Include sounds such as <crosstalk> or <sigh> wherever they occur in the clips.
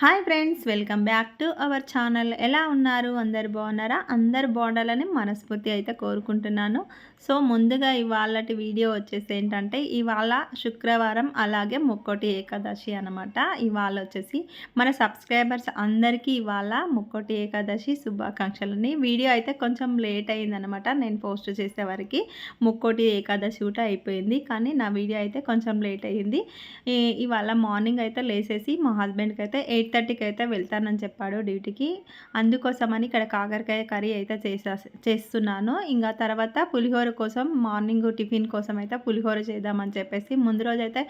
Hi friends welcome back to our channel. ఎలా ఉన్నారు? అందరు బాగున్నారా? అందరు బాగుండాలని మనస్ఫూర్తి అయితే కోరుకుంటున్నాను. సో ముందుగా ఇవాళటి వీడియో వచ్చేసి ఏంటంటే ఇవాళ శుక్రవారం అలాగే ముక్కోటి ఏకాదశి అనమాట ఇవాళ వచ్చేసి మన సబ్స్క్రైబర్స్ అందరికీ ఇవాళ ముక్కోటి ఏకాదశి శుభాకాంక్షలని. వీడియో అయితే కొంచెం లేట్ అయిందనమాట నేను పోస్ట్ చేసేవారికి ముక్కోటి ఏకాదశి కూడా అయిపోయింది. కానీ నా వీడియో అయితే కొంచెం లేట్ అయ్యింది. ఇవాళ మార్నింగ్ అయితే లేసేసి మా హస్బెండ్కి అయితే ఎయిట్ ఎయిట్ థర్టీకి అయితే వెళ్తానని చెప్పాడు డ్యూటీకి. అందుకోసమని ఇక్కడ కాకరకాయ కర్రీ అయితే చేసా చేస్తున్నాను. ఇంకా తర్వాత పులిహోర కోసం మార్నింగ్ టిఫిన్ కోసం అయితే పులిహోర చేద్దామని చెప్పేసి ముందు రోజు అయితే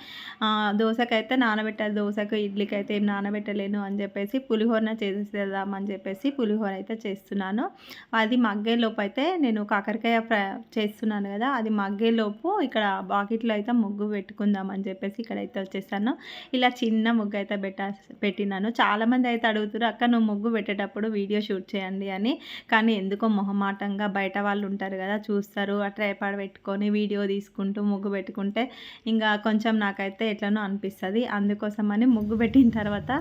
దోశకైతే నానబెట్టాలి దోశకు ఇడ్లీకి అయితే ఏం నానబెట్టలేను అని చెప్పేసి పులిహోరన చేసేద్దామని చెప్పేసి పులిహోర అయితే చేస్తున్నాను. అది మగ్గేలోపు అయితే నేను కాకరకాయ ఫ్రై చేస్తున్నాను కదా అది మగ్గేలోపు ఇక్కడ బాకెట్లో అయితే ముగ్గు పెట్టుకుందామని చెప్పేసి ఇక్కడైతే వచ్చేసాను. ఇలా చిన్న ముగ్గు అయితే పెట్టా పెట్టినాను. చేశాను చాలామంది అయితే అడుగుతారు అక్క నువ్వు ముగ్గు పెట్టేటప్పుడు వీడియో షూట్ చేయండి అని. కానీ ఎందుకో మొహమాటంగా బయట వాళ్ళు ఉంటారు కదా చూస్తారు. ఆ ట్రైపాడ్ పెట్టుకొని వీడియో తీసుకుంటూ ముగ్గు పెట్టుకుంటే ఇంకా కొంచెం నాకైతే ఎట్లనో అనిపిస్తుంది. అందుకోసమని ముగ్గు పెట్టిన తర్వాత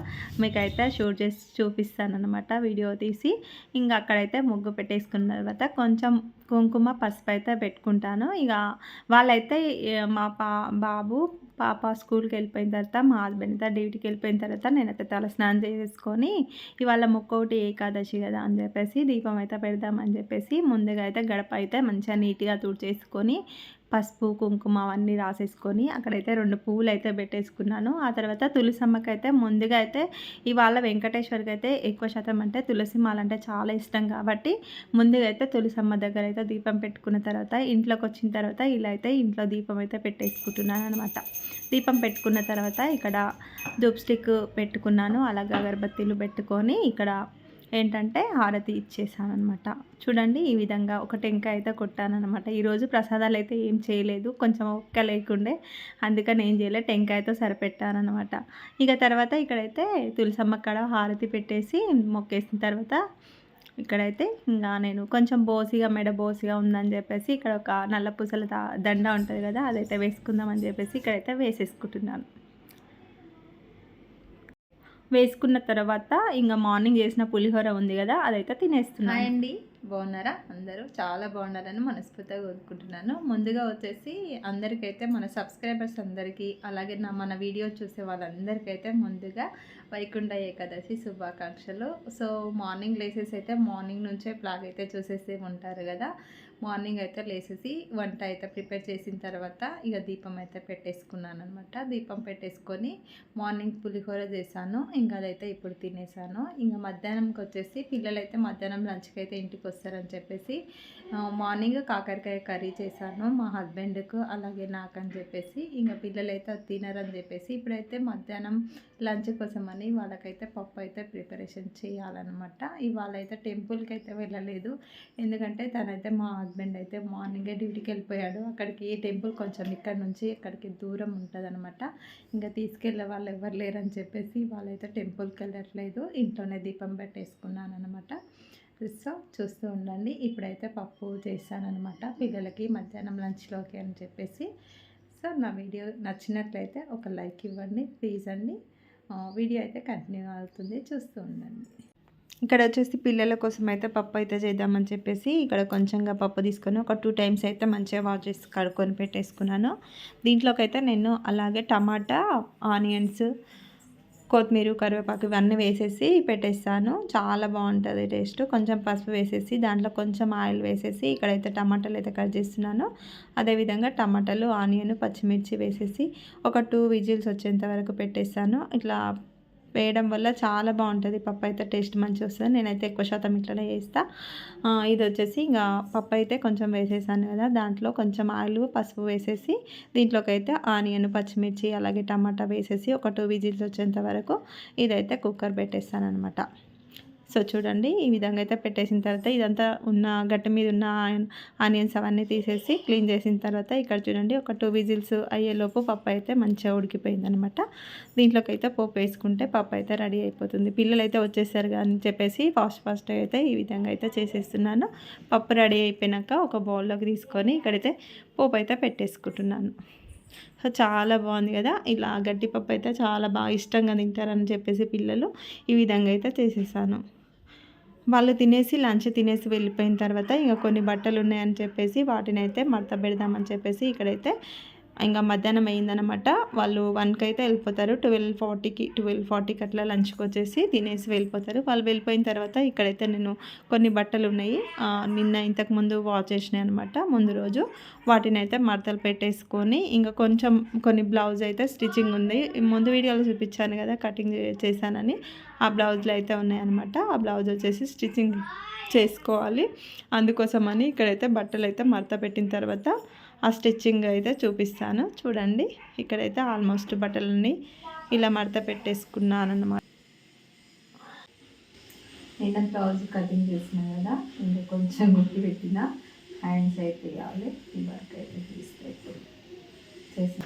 మీకైతే షూట్ చేసి చూపిస్తాను అనమాట వీడియో తీసి. ఇంకా అక్కడైతే ముగ్గు పెట్టేసుకున్న తర్వాత కొంచెం కుంకుమ పసుపు అయితే పెట్టుకుంటాను. ఇక వాళ్ళైతే మా పా బాబు పాప స్కూల్కి వెళ్ళిపోయిన తర్వాత మా హస్బెండ్ అయితే డ్యూటీకి వెళ్ళిపోయిన తర్వాత నేనైతే తల స్నానం చేసేసుకొని ఇవాళ ముక్కోటి ఏకాదశి కదా అని చెప్పేసి దీపం అయితే పెడదామని చెప్పేసి ముందుగా అయితే గడప అయితే మంచిగా నీట్గా తుడిచేసుకొని పసుపు కుంకుమ అవన్నీ రాసేసుకొని అక్కడైతే రెండు పువ్వులు అయితే పెట్టేసుకున్నాను. ఆ తర్వాత తులసమ్మకి అయితే ముందుగా అయితే ఇవాళ వెంకటేశ్వరికి అయితే ఎక్కువ శాతం అంటే తులసి మాల అంటే చాలా ఇష్టం కాబట్టి ముందుగా అయితే తులసమ్మ దగ్గర అయితే దీపం పెట్టుకున్న తర్వాత ఇంట్లోకి వచ్చిన తర్వాత ఇలా అయితే ఇంట్లో దీపం అయితే పెట్టేసుకుంటున్నాను అనమాట దీపం పెట్టుకున్న తర్వాత ఇక్కడ దూప్ స్టిక్ పెట్టుకున్నాను. అలాగే అగరబత్తీలు పెట్టుకొని ఇక్కడ ఏంటంటే హారతి ఇచ్చేసాను అనమాట చూడండి ఈ విధంగా ఒక టెంకాయ అయితే కొట్టానమాట ఈరోజు ప్రసాదాలు అయితే ఏం చేయలేదు. కొంచెం ఒక్క లేకుండే. అందుకని ఏం చేయలేదు టెంకాయతో సరిపెట్టానమాట ఇక తర్వాత ఇక్కడైతే తులసమ్మ కడ హారతి పెట్టేసి మొక్కేసిన తర్వాత ఇక్కడైతే ఇంకా నేను కొంచెం బోసిగా మెడ బోసిగా ఉందని చెప్పేసి ఇక్కడ ఒక నల్ల పూసల దండ ఉంటుంది కదా అదైతే వేసుకుందామని చెప్పేసి ఇక్కడైతే వేసేసుకుంటున్నాను. వేసుకున్న తర్వాత ఇంకా మార్నింగ్ చేసిన పులిహోర ఉంది కదా అదైతే తినేస్తున్నా అండి. బాగున్నారా? అందరూ చాలా బాగున్నారని మనస్ఫూర్తిగా కోరుకుంటున్నాను. ముందుగా వచ్చేసి అందరికైతే మన సబ్స్క్రైబర్స్ అందరికీ అలాగే నా మన వీడియో చూసే వాళ్ళందరికైతే ముందుగా వైకుంఠ ఏకాదశి శుభాకాంక్షలు. సో మార్నింగ్ లేసేసి అయితే మార్నింగ్ నుంచే ప్లాగ్ అయితే చూసేసి ఉంటారు కదా. మార్నింగ్ అయితే లేసేసి వంట అయితే ప్రిపేర్ చేసిన తర్వాత ఇక దీపం అయితే పెట్టేసుకున్నాను అనమాట దీపం పెట్టేసుకొని మార్నింగ్ పులిహోర చేశాను ఇంకా అదైతే ఇప్పుడు తినేసాను ఇంకా మధ్యాహ్నంకి వచ్చేసి పిల్లలైతే మధ్యాహ్నం లంచ్కి అయితే ఇంటికి వస్తారని చెప్పేసి మార్నింగ్ కాకరకాయ కర్రీ చేశాను మా హస్బెండ్కు అలాగే నాకు అని చెప్పేసి ఇంకా పిల్లలైతే తినరని చెప్పేసి ఇప్పుడైతే మధ్యాహ్నం లంచ్ కోసమని వాళ్ళకైతే పప్పు అయితే ప్రిపరేషన్ చేయాలన్నమాట. ఇవాళ అయితే టెంపుల్కి అయితే వెళ్ళలేదు ఎందుకంటే తనైతే మా హస్బెండ్ అయితే మార్నింగే డ్యూటీకి వెళ్ళిపోయాడు. అక్కడికి టెంపుల్ కొంచెం ఇక్కడ నుంచి ఇక్కడికి దూరం ఉంటుంది అనమాట ఇంకా తీసుకెళ్ళే వాళ్ళు ఎవరు లేరని చెప్పేసి వాళ్ళైతే టెంపుల్కి వెళ్ళట్లేదు. ఇంట్లోనే దీపం పెట్టేసుకున్నాను అనమాట సో చూస్తూ ఉండండి. ఇప్పుడైతే పప్పు చేశానమాట పిల్లలకి మధ్యాహ్నం లంచ్లోకి అని చెప్పేసి. సో నా వీడియో నచ్చినట్లయితే ఒక లైక్ ఇవ్వండి. ప్లీజ్ అండి. వీడియో అయితే కంటిన్యూ అవుతుంది. చూస్తూ ఉండండి. ఇక్కడ వచ్చేసి పిల్లల కోసం అయితే పప్పు అయితే చేద్దామని చెప్పేసి ఇక్కడ కొంచెంగా పప్పు తీసుకొని ఒక టూ టైమ్స్ అయితే మంచిగా వాష్ చేసి కడుక్కొని పెట్టేసుకున్నాను. దీంట్లోకైతే నేను అలాగే టమాటా ఆనియన్స్ కొత్తిమీర కరివేపాకు ఇవన్నీ వేసేసి పెట్టేస్తాను. చాలా బాగుంటుంది టేస్ట్. కొంచెం పసుపు వేసేసి దాంట్లో కొంచెం ఆయిల్ వేసేసి ఇక్కడైతే టమాటాలు అయితే కట్ చేస్తున్నాను. అదేవిధంగా టమాటాలు ఆనియన్ పచ్చిమిర్చి వేసేసి ఒక టూ విజిల్స్ వచ్చేంత వరకు పెట్టేస్తాను. ఇట్లా వేయడం వల్ల చాలా బాగుంటుంది. పప్పు అయితే టేస్ట్ మంచిగా వస్తుంది. నేనైతే ఎక్కువ శాతం ఇట్లనే చేస్తా. ఇది వచ్చేసి ఇంకా పప్పు అయితే కొంచెం వేసేసాను కదా. దాంట్లో కొంచెం ఆయిల్ పసుపు వేసేసి దీంట్లోకి అయితే ఆనియన్ పచ్చిమిర్చి అలాగే టమాటా వేసేసి ఒక టూ విజిల్స్ వచ్చేంత వరకు ఇదైతే కుక్కర్ పెట్టేస్తాను అనమాట సో చూడండి ఈ విధంగా అయితే పెట్టేసిన తర్వాత ఇదంతా ఉన్న గట్టి మీద ఉన్న ఆనియన్స్ అవన్నీ తీసేసి క్లీన్ చేసిన తర్వాత ఇక్కడ చూడండి ఒక టూ విజిల్స్ అయ్యేలోపు పప్పు అయితే మంచిగా ఉడికిపోయింది అనమాట దీంట్లోకి అయితే పోపు వేసుకుంటే పప్పు అయితే రెడీ అయిపోతుంది. పిల్లలు అయితే వచ్చేసారు అని చెప్పేసి ఫాస్ట్ ఫాస్ట్ అయితే ఈ విధంగా అయితే చేసేస్తున్నాను. పప్పు రెడీ అయిపోయినాక ఒక బౌల్లోకి తీసుకొని ఇక్కడైతే పోపు అయితే పెట్టేసుకుంటున్నాను. సో చాలా బాగుంది కదా ఇలా గట్టిపప్పు అయితే చాలా బాగా ఇష్టంగా తింటారని చెప్పేసి పిల్లలు ఈ విధంగా అయితే చేసేసాను. వాళ్ళు తినేసి లంచ్ తినేసి వెళ్ళిపోయిన తర్వాత ఇంకా కొన్ని బట్టలు ఉన్నాయని చెప్పేసి వాటిని అయితే మడత పెడదామని చెప్పేసి ఇక్కడైతే ఇంకా మధ్యాహ్నం అయిందనమాట వాళ్ళు వన్కి అయితే వెళ్ళిపోతారు. ట్వెల్వ్ ఫార్టీకి ట్వెల్వ్ ఫార్టీకి అట్లా లంచ్కి వచ్చేసి తినేసి వెళ్ళిపోతారు. వాళ్ళు వెళ్ళిపోయిన తర్వాత ఇక్కడైతే నేను కొన్ని బట్టలు ఉన్నాయి నిన్న ఇంతకుముందు వాచ్ చేసినాయి అనమాట ముందు రోజు వాటిని అయితే మడతలు పెట్టేసుకొని ఇంకా కొంచెం కొన్ని బ్లౌజ్ అయితే స్టిచ్చింగ్ ఉంది. ముందు వీడియోలో చూపించాను కదా కటింగ్ చేశానని. ఆ బ్లౌజ్లు అయితే ఉన్నాయన్నమాట. ఆ బ్లౌజ్ వచ్చేసి స్టిచ్చింగ్ చేసుకోవాలి. అందుకోసమని ఇక్కడైతే బట్టలు అయితే మడత పెట్టిన తర్వాత ఆ స్టిచ్చింగ్ అయితే చూపిస్తాను. చూడండి ఇక్కడైతే ఆల్మోస్ట్ బట్టలన్నీ ఇలా మడత పెట్టేసుకున్నాను అన్నమాట నేను బ్లౌజ్ కటింగ్ చేసిన కదా ఇంకా కొంచెం గుర్తు పెట్టిన హ్యాండ్స్ అయితే ఇవ్వాలి ఈ వర్క్ అయితే తీసుకెళ్ళి చేసిన.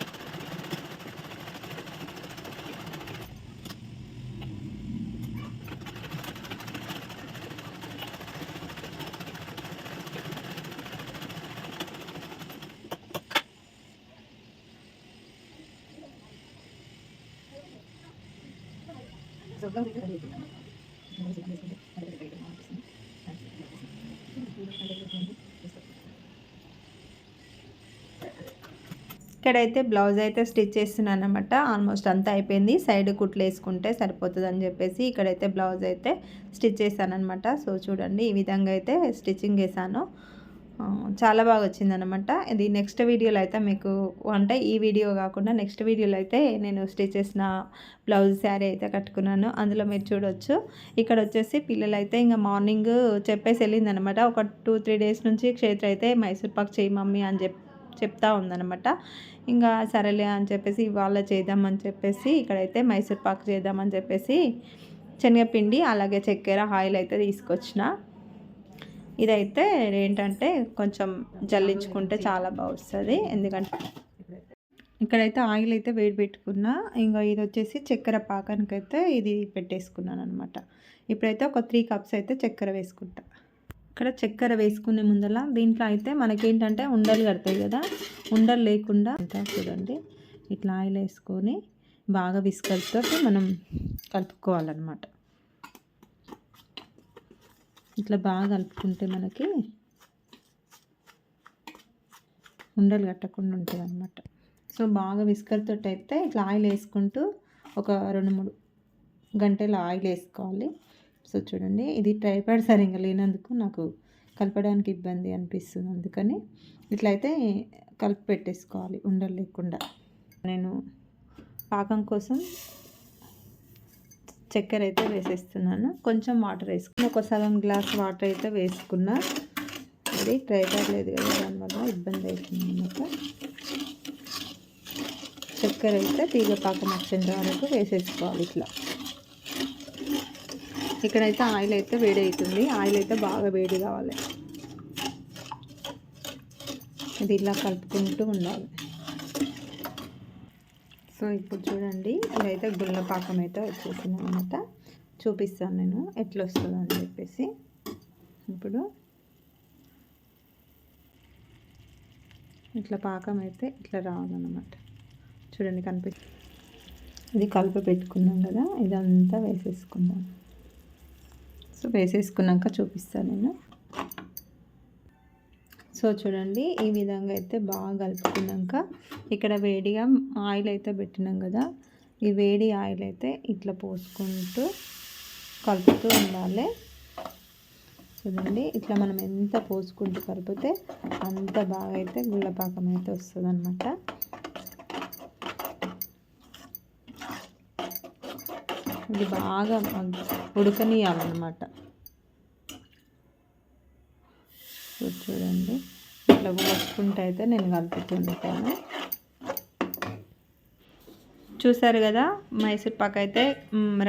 ఇక్కడైతే బ్లౌజ్ అయితే స్టిచ్ చేస్తున్నాను అనమాట ఆల్మోస్ట్ అంతా అయిపోయింది. సైడ్ కుట్లు వేసుకుంటే సరిపోతుంది అని చెప్పేసి ఇక్కడైతే బ్లౌజ్ అయితే స్టిచ్ చేశాను అనమాట సో చూడండి ఈ విధంగా అయితే స్టిచ్చింగ్ చేశాను. చాలా బాగా వచ్చిందనమాట ఇది నెక్స్ట్ వీడియోలో అయితే మీకు అంటే ఈ వీడియో కాకుండా నెక్స్ట్ వీడియోలో అయితే నేను స్టిచ్ చేసిన బ్లౌజ్ శారీ అయితే కట్టుకున్నాను. అందులో మీరు చూడొచ్చు. ఇక్కడ వచ్చేసి పిల్లలు అయితే ఇంకా మార్నింగ్ చెప్పేసి వెళ్ళిందనమాట ఒక టూ త్రీ డేస్ నుంచి క్షేత్ర అయితే మైసూర్ పాక్ చేయి మమ్మీ అని చెప్ చెప్తా ఉందనమాట ఇంకా సరేలే అని చెప్పేసి ఇవాళ చేద్దామని చెప్పేసి ఇక్కడైతే మైసూర్ పాక్ చేద్దామని చెప్పేసి శనగపిండి అలాగే చక్కెర ఆయిల్ అయితే తీసుకొచ్చిన. ఇదైతే ఏంటంటే కొంచెం జల్లించుకుంటే చాలా బాగుస్తుంది ఎందుకంటే ఇక్కడైతే ఆయిల్ అయితే వేడి పెట్టుకున్నా ఇంకా ఇది వచ్చేసి చక్కెర పాకానికి అయితే ఇది పెట్టేసుకున్నాను అనమాట ఇప్పుడైతే ఒక త్రీ కప్స్ అయితే చక్కెర వేసుకుంటా. ఇక్కడ చక్కెర వేసుకునే ముందల దీంట్లో అయితే మనకేంటంటే ఉండలు కడతాయి కదా ఉండలు లేకుండా అంతా చూడండి. ఇట్లా ఆయిల్ వేసుకొని బాగా విస్కర్తో మనం కలుపుకోవాలన్నమాట. ఇట్లా బాగా కలుపుకుంటే మనకి ఉండలు కట్టకుండా ఉంటుంది అనమాట సో బాగా విస్కర్తో అయితే ఇట్లా ఆయిల్ వేసుకుంటూ ఒక రెండు మూడు గంటలు ఆయిల్ వేసుకోవాలి. సో చూడండి ఇది ట్రైపాడ్ సరిగ్గా లేనందుకు నాకు కలపడానికి ఇబ్బంది అనిపిస్తుంది. అందుకని ఇట్లా అయితే కలిపి పెట్టేసుకోవాలి ఉండలు లేకుండా. నేను పాకం కోసం చక్కెర అయితే వేసేస్తున్నాను. కొంచెం వాటర్ వేసుకుని ఒక సగం గ్లాస్ వాటర్ అయితే వేసుకున్నా. అది ట్రైపాడ్ లేదు కదా దానివల్ల ఇబ్బంది అవుతుంది అన్నమాట. చక్కెర అయితే తీగ పాకం వచ్చేంత వరకు వేసేసుకోవాలి ఇట్లా. ఇక్కడైతే ఆయిల్ అయితే వేడి అవుతుంది. ఆయిల్ అయితే బాగా వేడి కావాలి. ఇది ఇలా కలుపుకుంటూ ఉండాలి. సో ఇప్పుడు చూడండి ఇదైతే గుల్ల పాకం అయితే వచ్చేసింది అనమాట చూపిస్తాను నేను ఎట్లా వస్తుందో అని చెప్పేసి. ఇప్పుడు ఇట్లా పాకం అయితే ఇట్లా రావాలన్నమాట. చూడండి కనిపిస్తుంది ఇది కలుపు పెట్టుకున్నాం కదా ఇదంతా వేసేసుకుందాం. సో వేసేసుకున్నాక చూపిస్తాను నేను. సో చూడండి ఈ విధంగా అయితే బాగా కలుపుకున్నాక ఇక్కడ వేడిగా ఆయిల్ అయితే పెట్టినాం కదా ఈ వేడి ఆయిల్ అయితే ఇట్లా పోసుకుంటూ కలుపుతూ ఉండాలి. చూడండి ఇట్లా మనం ఎంత పోసుకుంటూ కలిపితే అంత బాగా అయితే గుళ్ళపాకం అయితే వస్తుంది అనమాట ఇది బాగా ఉడకనియాలన్నమాట. చూడండి. ఇట్లా పోసుకుంటే అయితే నేను కలుపుతుంటాను చూసారు కదా మైసూర్ పాక్ అయితే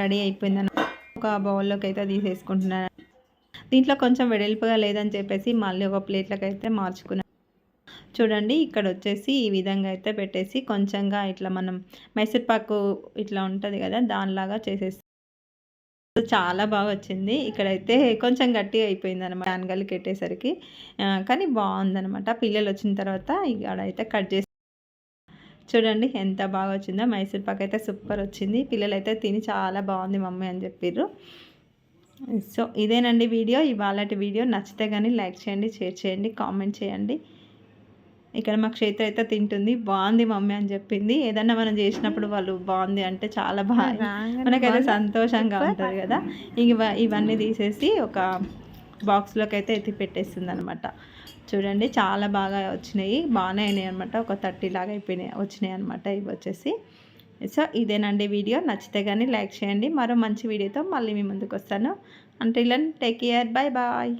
రెడీ అయిపోయిందని ఒక బౌల్లోకి అయితే తీసేసుకుంటున్నాను. దీంట్లో కొంచెం వెడల్పుగా లేదని చెప్పేసి మళ్ళీ ఒక ప్లేట్లోకి అయితే మార్చుకున్నాను చూడండి ఇక్కడ వచ్చేసి ఈ విధంగా అయితే పెట్టేసి కొంచెంగా ఇట్లా మనం మైసూర్ పాకు ఇట్లా ఉంటుంది కదా దానిలాగా చేసేసి చాలా బాగా వచ్చింది. ఇక్కడైతే కొంచెం గట్టిగా అయిపోయింది అనమాట అనగలికి కెట్టేసరికి కానీ బాగుందనమాట పిల్లలు వచ్చిన తర్వాత ఇక్కడైతే కట్ చేసి చూడండి ఎంత బాగా వచ్చిందో. మైసూర్ పాక్ అయితే సూపర్ వచ్చింది. పిల్లలైతే తిని చాలా బాగుంది మమ్మీ అని చెప్పారు సో ఇదేనండి వీడియో. ఇవాళ వీడియో నచ్చితే కానీ లైక్ చేయండి షేర్ చేయండి కామెంట్ చేయండి. ఇక్కడ మా క్షేత్ర అయితే తింటుంది. బాగుంది మమ్మీ అని చెప్పింది. ఏదన్నా మనం చేసినప్పుడు వాళ్ళు బాగుంది అంటే చాలా బాగా <laughs> మనకైతే సంతోషంగా ఉంటుంది కదా. ఇవ ఇవన్నీ తీసేసి ఒక బాక్స్లోకి అయితే ఎత్తి పెట్టేస్తుంది అనమాట చూడండి చాలా బాగా వచ్చినాయి. బాగానే అయినాయి అనమాట. ఒక థర్టీ లాగా అయిపోయినాయి. వచ్చినాయి అనమాట ఇవి వచ్చేసి. సో ఇదేనండి వీడియో. నచ్చితే కానీ లైక్ చేయండి. మరో మంచి వీడియోతో మళ్ళీ మీ ముందుకు వస్తాను. అంటే ఇలా టేక్ కేర్ బాయ్ బాయ్